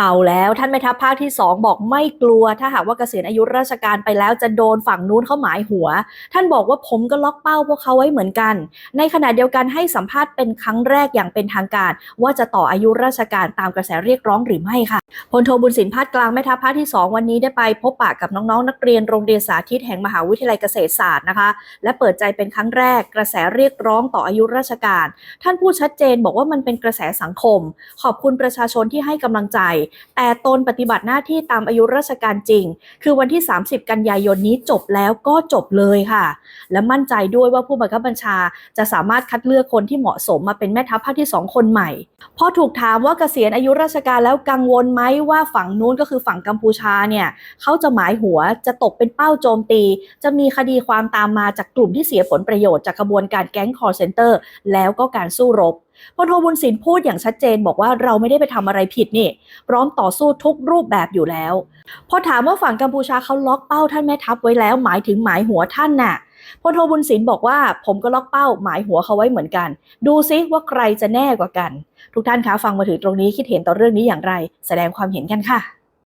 เอาแล้วท่านแม่ทัพภาคที่ 2 บอกไม่กลัว ถ้าหากว่าเกษียณอายุราชการไปแล้วจะโดนฝั่งนู้นเข้าหมายหัว ท่านบอกว่าผมก็ล็อกเป้าพวกเขาไว้เหมือนกัน ในขณะเดียวกันให้สัมภาษณ์เป็นครั้งแรกอย่างเป็นทางการ ว่าจะต่ออายุราชการตามกระแสเรียกร้องหรือไม่ค่ะพลโทบุญสินพาดกลางแม่ทัพภาคที่ 2 วันนี้ได้ไปพบปะกับน้องๆ นักเรียนโรงเรียนสาธิตแห่งมหาวิทยาลัยเกษตรศาสตร์นะคะ และเปิดใจเป็นครั้งแรกกระแสเรียกร้องต่ออายุราชการ ท่านพูดชัดเจนบอกว่ามันเป็นกระแสสังคม ขอบคุณประชาชนที่ให้กำลังใจแต่ตนปฏิบัติหน้าที่ตามอายุราชการจริง คือวันที่ 30 กันยายนนี้จบแล้วก็จบเลยค่ะ และมั่นใจด้วยว่าผู้บังคับบัญชาจะสามารถคัดเลือกคนที่เหมาะสมมาเป็นแม่ทัพภาคที่ 2 คนใหม่พอถูกถามว่าเกษียณอายุราชการแล้วกังวลไหมว่าฝั่งนู้นก็คือฝั่งกัมพูชาเนี่ยเขาจะหมายหัวจะตกเป็นเป้าโจมตี จะมีคดีความตามมาจากกลุ่มที่เสียผลประโยชน์จากกระบวนการแก๊งคอร์เซนเตอร์แล้วก็การสู้รบพลโทบุญสินพูดอย่างชัดเจนบอกว่าเราไม่ได้ไปทำอะไรผิดนี่ พร้อมต่อสู้ทุกรูปแบบอยู่แล้ว พอถามว่าฝั่งกัมพูชาเขาล็อกเป้าท่านแม่ทัพไว้แล้ว หมายถึงหมายหัวท่านน่ะ พลโทบุญศิลป์บอกว่าผมก็ล็อกเป้าหมายหัวเขาไว้เหมือนกัน ดูซิว่าใครจะแน่กว่ากัน ทุกท่านคะฟังมาถึงตรงนี้คิดเห็นต่อเรื่องนี้อย่างไร แสดงความเห็นกันค่ะ